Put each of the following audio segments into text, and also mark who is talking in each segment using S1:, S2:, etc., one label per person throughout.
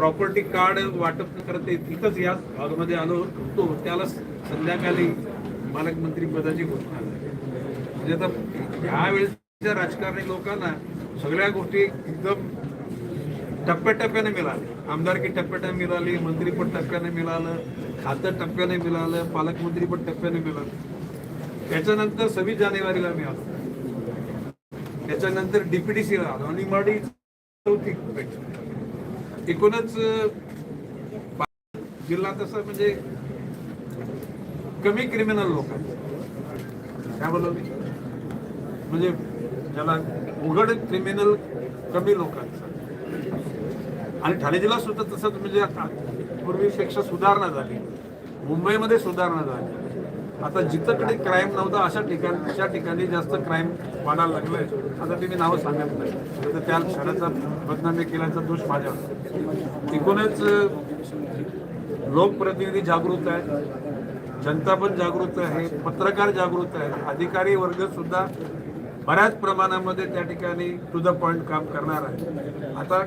S1: Property card वाटप करत तिथंच या भागामध्ये आलो होतो त्याला संध्याकाळी पालकमंत्री पदाची घोषणा म्हणजे आता यावेळेसच्या राजकारणी लोकांना सगळ्या गोष्टी एकदम टप्प्याटप्प्याने मिळाले आमदारकी टप्प्याने मिळाली मंत्रीपद टप्प्याने मिळालं खातं टप्प्याने मिळालं पालकमंत्रीपद टप्प्याने मिळालं. त्याच्यानंतर सव्वीस जानेवारीला मिळालं त्याच्यानंतर डीपीडीसीला आलो आणि मराठी चौथी एकूणच जिल्हा तसा म्हणजे कमी क्रिमिनल लोक आहेत. काय बोललो मी म्हणजे ज्याला उघड क्रिमिनल कमी लोकांचा आणि ठाणे जिल्हा सुद्धा तसंच म्हणजे आता पूर्वीपेक्षा सुधारणा झाली. मुंबईमध्ये सुधारणा झाली. आता जिथंकडे क्राईम नव्हता अशा ठिकाणी अशा ठिकाणी जास्त क्राईम वाढायला लागलंय. आता तुम्ही नावं सांगत नाही. तर त्या शाळेचा बदनामी केल्याचा दोष माझ्यावर एकूणच लोकप्रतिनिधी जागृत आहेत. जनता पण जागृत आहे. पत्रकार जागृत आहे अधिकारी वर्ग सुद्धा बऱ्याच प्रमाणामध्ये त्या ठिकाणी टू द पॉइंट काम करणार आहे आता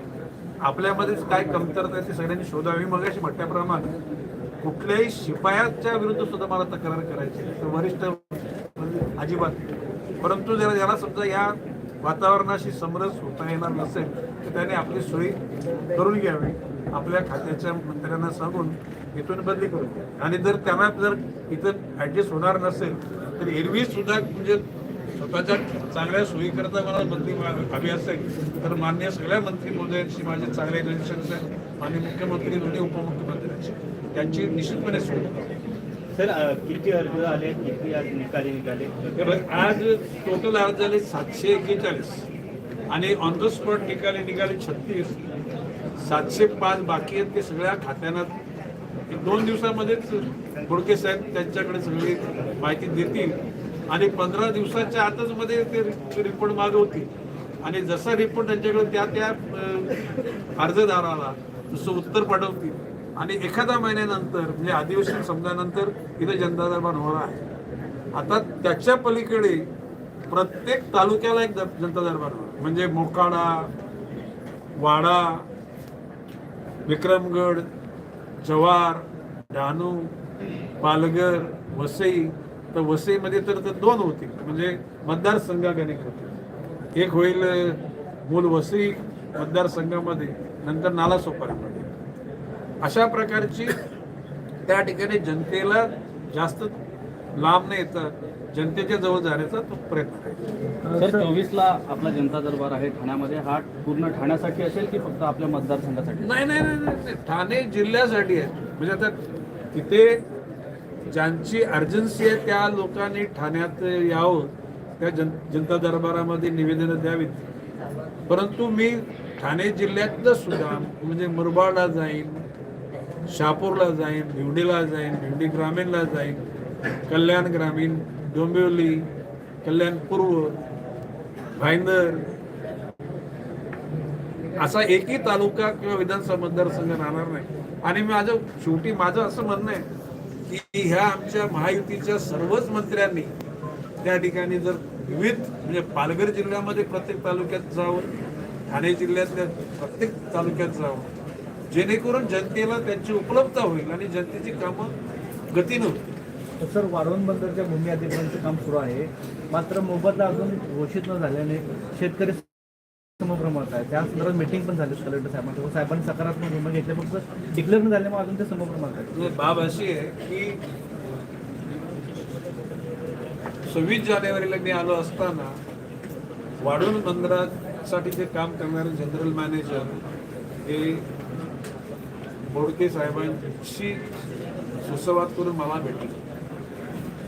S1: आपल्यामध्येच काय कमतरता आहे ते सगळ्यांनी शोधावी. मग अशी म्हटल्याप्रमाणे कुठल्याही शिपायाच्या विरुद्ध सुद्धा मला तक्रार करायची आहे. तर वरिष्ठ अजिबात. परंतु जरा ज्याला समजा या वातावरणाशी समरस होता येणार नसेल तर त्याने आपली सोयी करून घ्यावी. आपल्या खात्याच्या मंत्र्यांना सांगून इथून बदली करून. आणि जर त्यांना जर इथं ऍडजस्ट होणार नसेल तर एरवी सुद्धा म्हणजे स्वतःच्या चांगल्या सोयीकरता मला बदली हवी असेल तर मान्य सगळ्या मंत्री महोदयांशी माझे चांगले रिलेशन्स आहेत. आणि मुख्यमंत्री दोन्ही उपमुख्यमंत्र्यांशी. त्यांची निश्चितपणे सोय.
S2: सर किती अर्ज आले? किती आज निकाली निघाले?
S1: हे बघ, आज टोटल अर्ज झाले सातशे एक्केचाळीस आणि ऑन द स्पॉट निकाले निघाले छत्तीस. सातशे पाच बाकी आहेत ते सगळ्या खात्यांना. दोन दिवसामध्येच बोडके साहेब त्यांच्याकडे सगळी माहिती देतील. आणि पंधरा दिवसाच्या आतच मध्ये ते रिपोर्ट मागवतील आणि जसा रिपोर्ट त्यांच्याकडे त्या त्या अर्जदाराला जसं उत्तर पाठवतील. आणि एखाद्या महिन्यानंतर म्हणजे अधिवेशन संपल्यानंतर इथे जनता दरबार होणार आहे. आता त्याच्या पलीकडे प्रत्येक तालुक्याला एक जनता दरबार होणार. म्हणजे मोकाडा वाडा विक्रमगड जव्हार डहाणू पालघर वसई. तर वसईमध्ये तर दोन होतील. म्हणजे मतदारसंघाने होतील. एक होईल मूल वसई मतदारसंघामध्ये नंतर नाला सोपारीमध्ये अशा प्रकारची त्या ठिकाणी जनतेला जास्त लांब न येता. जनतेच्या जवळ जाण्याचा तो प्रयत्न आहे.
S3: सर चोवीस ला आपला जनता दरबार आहे ठाण्यामध्ये. हा पूर्ण ठाण्यासाठी असेल की फक्त आपल्या मतदारसंघासाठी?
S1: नाही नाही नाही नाही, नाही. ठाणे जिल्ह्यासाठी आहे. म्हणजे आता तिथे ज्यांची अर्जन्सी आहे त्या लोकांनी ठाण्यात यावं. त्या जन जनता दरबारामध्ये निवेदनं द्यावीत. परंतु मी ठाणे जिल्ह्यातलं सुद्धा म्हणजे मुरबाडला जाईन शहापूरला जाईन भिवडीला जाईन भिवडी ग्रामीणला जाईन कल्याण ग्रामीण डोंबिवली कल्याण पूर्व भाईंदर असा एकही तालुका किंवा विधानसभा मतदारसंघ राहणार नाही. आणि माझं शेवटी माझं असं म्हणणं आहे की ह्या आमच्या महायुतीच्या सर्वच मंत्र्यांनी त्या ठिकाणी जर विविध म्हणजे पालघर जिल्ह्यामध्ये प्रत्येक तालुक्यात जावं ठाणे जिल्ह्यातल्या प्रत्येक तालुक्यात जावं जेणेकरून जनतेला त्यांची उपलब्धता होईल आणि जनतेची कामं गतीनं होतील.
S4: सर वाढवण बंदरच्या भूमी अधिग्रहणाचं काम सुरू आहे. मात्र मोबदला अजून घोषित न झाल्याने शेतकरी समप्रमाणात आहे. त्या संदर्भात मिटिंग पण झाली कलेक्टर साहेबांची साहेबांनी सकारात्मक भूमिका घेतली. फक्त डिक्लेअर न झाल्यामुळे अजून ते समप्रमाणात आहे.
S1: बाब अशी आहे की सव्वीस जानेवारीला मी आलो असताना वाढून बंदरासाठी जे काम करणारे जनरल मॅनेजर हे बोडके साहेबांशी सुसंवाद करून मला भेटले.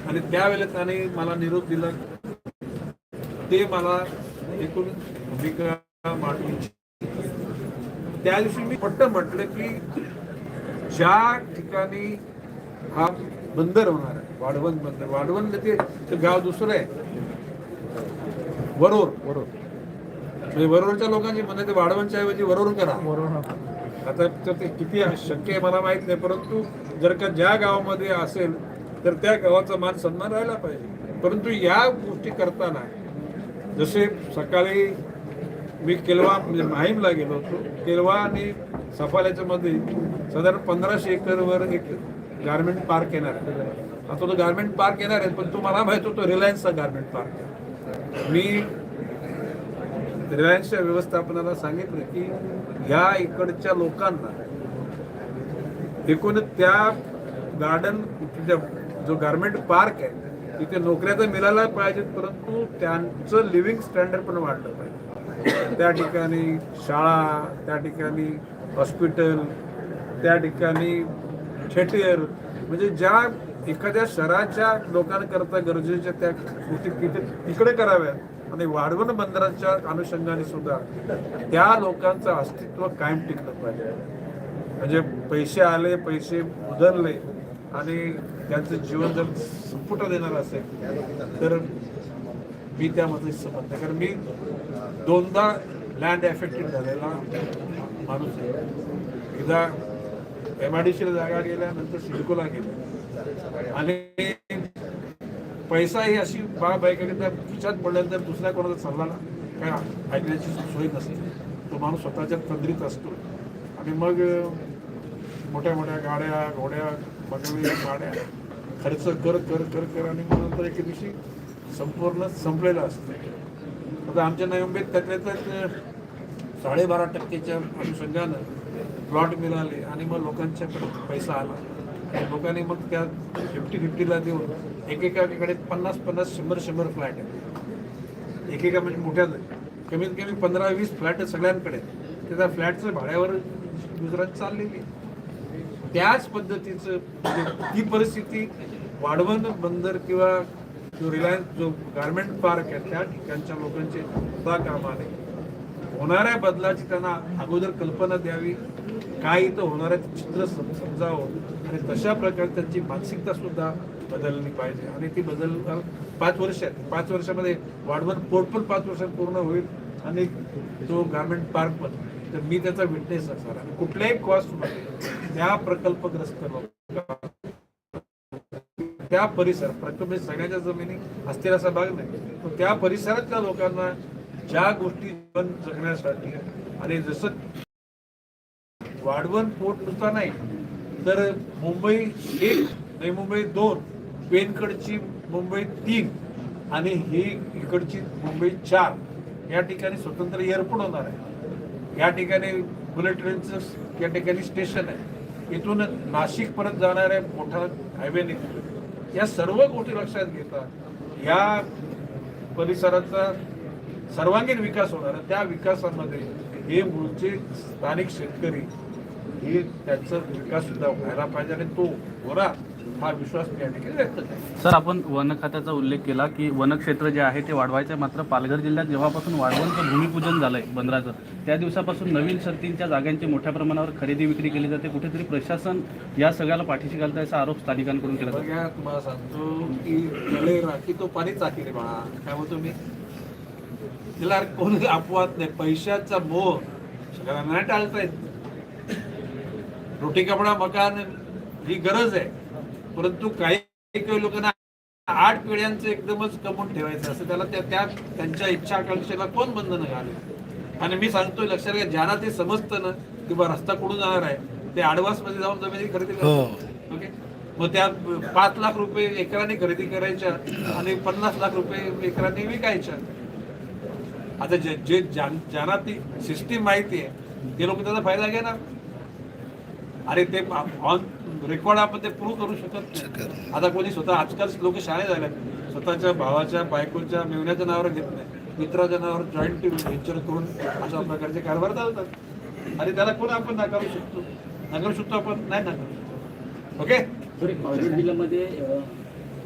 S1: आणि त्यावेळेला त्याने मला निरोप दिला. ते मला एकूण भूमिका मांडून त्या दिवशी मी पट्ट म्हटलं की ज्या ठिकाणी हा बंदर होणार आहे वाढवण बंदर वाढवण ते ते गाव दुसरं आहे. वरोर. वरोर. म्हणजे वरोरच्या लोकांची म्हणणं ते वाढवणच्या ऐवजी वरोर करा. आता तर ते किती शक्य आहे मला माहीत नाही परंतु जर का ज्या गावामध्ये असेल तर त्या गावाचा मान सन्मान राहायला पाहिजे. परंतु या गोष्टी करताना जसे सकाळी मी केलवा म्हणजे माहीमला गेलो होतो केलवा आणि सफाल्याच्या मध्ये साधारण पंधराशे एकरवर एक गारमेंट पार्क येणार आहे. आता तो गारमेंट पार्क येणार आहे पण तो मला माहीत होतो रिलायन्सचा गारमेंट पार्क मी रिलायन्सच्या व्यवस्थापनाला सांगितलं की ह्या इकडच्या लोकांना एकूण त्या गार्डन जो गारमेंट पार्क आहे तिथे नोकऱ्या तर मिळायला पाहिजेत परंतु त्यांचं लिव्हिंग स्टँडर्ड पण वाढलं पाहिजे. त्या ठिकाणी शाळा त्या ठिकाणी हॉस्पिटल त्या ठिकाणी थेटर म्हणजे ज्या एखाद्या शहराच्या लोकांकरता गरजेच्या त्या गोष्टी तिथे तिकडे कराव्यात आणि वाढवण बंदराच्या अनुषंगाने सुद्धा त्या लोकांचं अस्तित्व कायम टिकलं पाहिजे. म्हणजे पैसे आले पैसे उधळले आणि त्यांचं जीवन जर संपुट देणार असेल तर मी त्यामध्ये सहमत नाही कारण मी दोनदा लँड एफेक्टेड झालेला माणूस आहे. एकदा एम आय डी सीला जागा गेल्या नंतर सिडकोला गेल्या आणि पैसा ही अशी बाब आहे की त्या खिशात पडल्यानंतर दुसऱ्या कोणाचा सल्ला काय ऐकण्याची सोय नसते. तो माणूस स्वतःच्या तंद्रीत असतो. आणि मग मोठ्या मोठ्या गाड्या घोड्या बंगले गाड्या खर्च कर कर कर कर आणि मग नंतर एके दिवशी संपूर्ण संपलेलं असतं. आता आमच्या नवी त्यातल्या त्यात साडेबारा टक्केच्या अनुषंगानं प्लॉट मिळाले आणि मग लोकांच्याकडे पैसा आला. लोकांनी मग त्या फिफ्टी फिफ्टीला देऊन एकेकाकडे पन्नास पन्नास शंभर शंभर फ्लॅट आहेत. एकेका म्हणजे मोठ्या कमीत कमी पंधरा वीस फ्लॅट सगळ्यांकडे. आहेत. त्या फ्लॅटचं भाड्यावर गुजरात चाललेली त्याच पद्धतीचं म्हणजे ती परिस्थिती वाढवण बंदर किंवा जो रिलायन्स जो गारमेंट पार्क आहे त्या ठिकाणच्या लोकांचे सुद्धा कामाने होणाऱ्या बदलाची त्यांना अगोदर कल्पना द्यावी. काय इथं होणार आहे ते चित्र सम- समजावं. आणि तशा प्रकारे त्यांची मानसिकता सुद्धा बदलली पाहिजे. आणि ती बदल पाच वर्ष आहेत. पाच वर्षामध्ये वाढवण पोर्ट पण पाच वर्षात पूर्ण होईल आणि तो गार्मेंट पार्क पण. तर मी त्याचा विटनेस असणार आणि कुठल्याही कॉस्टमध्ये त्या प्रकल्पग्रस्त त्या परिसर प्रकल्प सगळ्याच्या जमिनी असतील असा भाग नाही. पण त्या परिसरातल्या लोकांना ज्या गोष्टी जीवन जगण्यासाठी आणि जसं वाढवण पोट नुसता नाही. तर मुंबई एक नाही मुंबई दोन पेनकडची मुंबई तीन आणि ही इकडची मुंबई चार या ठिकाणी स्वतंत्र एअरपोर्ट होणार आहे. या ठिकाणी बुलेट ट्रेनचं या ठिकाणी स्टेशन आहे. इथून नाशिक परत जाणाऱ्या मोठा हायवे निघतो. या सर्व गोष्टी लक्षात घेता या परिसराचा सर्वांगीण विकास होणार आहे. त्या विकासामध्ये हे मूळचे स्थानिक शेतकरी हे त्यांचा विकास सुद्धा व्हायला पाहिजे आणि तो होणार हा विश्वास मी या ठिकाणी व्यक्त करतो.
S3: सर आपण वन खात्याचा उल्लेख केला की वनक्षेत्र जे आहे ते वाढवायचं आहे मात्र पालघर जिल्ह्यात जेव्हापासून वाढवणचं भूमिपूजन झालंय बंदराचं त्या दिवसापासून नवीन शर्तींच्या जागांची मोठ्या प्रमाणावर खरेदी विक्री केली जाते. कुठेतरी प्रशासन या सगळ्याला पाठीशी घालतं असा आरोप स्थानिकांकडून केला जातो.
S1: तुम्हाला सांगतो की राखी तो पाणी चाकी रे बाळा काय म्हणतो मी? तिला कोणी अपवाद नाही. पैशाचा मोह. सगळ्यांना नाही टाळता येत. रोटी कपडा मकान ही गरज आहे. परंतु काही काही लोकांना आठ पिढ्यांचं एकदमच कमवून ठेवायचं असं त्याला त्या त्या त्यांच्या इच्छा आकांक्षेला कोण बंधन घाले? आणि मी सांगतोय लक्षात घ्या ज्यांना ते समजतं ना की बा रस्ता कुठून जाणार आहे ते ऍडव्हान्समध्ये जाऊन जमिनी खरेदी करतात. ओके? मग त्या पाच लाख रुपये एकराने खरेदी करायच्या आणि पन्नास लाख रुपये एकराने विकायच्या. आता जे जे ज्यां- ज्यांना ती सिस्टीम माहिती आहे ते लोक त्याचा फायदा घेणार. अरे ते ऑन रेकॉर्ड आपण ते प्रूव्ह करू शकत नाही. आता कोणी स्वतः आजकाल लोक शाळे झाले स्वतःच्या भावाच्या बायकोच्या मेवण्याच्या नावावर घेत नाही. मित्राच्या नावावर जॉईंट व्हेंचर करून अशा प्रकारचे कारभार चालतात. आणि त्याला कोण आपण नाकारू शकतो? नाकारू शकतो आपण? नाही नाकारू शकतो. ओके
S5: जिल्ह्यामध्ये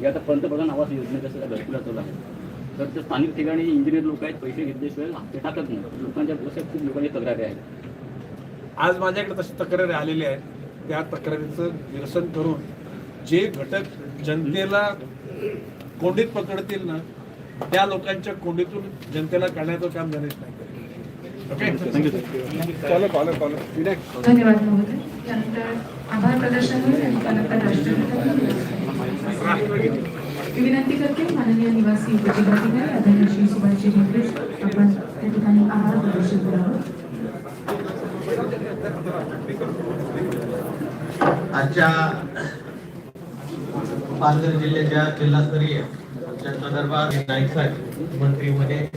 S5: हे आता पंतप्रधान आवास योजनेचा सगळा घरकुला चालू आहे तर त्या स्थानिक ठिकाणी इंजिनियर लोक आहेत पैसे घेतल्याशिवाय ते टाकत नाही लोकांच्या खूप लोकांची तक्रारी आहेत.
S1: आज माझ्याकडे तशी तक्रारी आलेल्या आहेत त्या तक्रारीचं निरसन करून जे घटक जनतेला कोंडीत पकडतील ना त्या लोकांच्या कोंडीतून जनतेला काढण्याचं काम गणेश नाही ओके
S6: धन्यवाद महोदय. त्यानंतर आभार प्रदर्शन विनंती करते माननीय निवासी उपजिल्हाधिकारी श्री सुभाषजी आपण त्या ठिकाणी आभार प्रदर्शन करावं.
S7: आजच्या पालघर जिल्ह्याच्या जिल्हास्तरीय जनता नाईक साहेब मंत्री मध्ये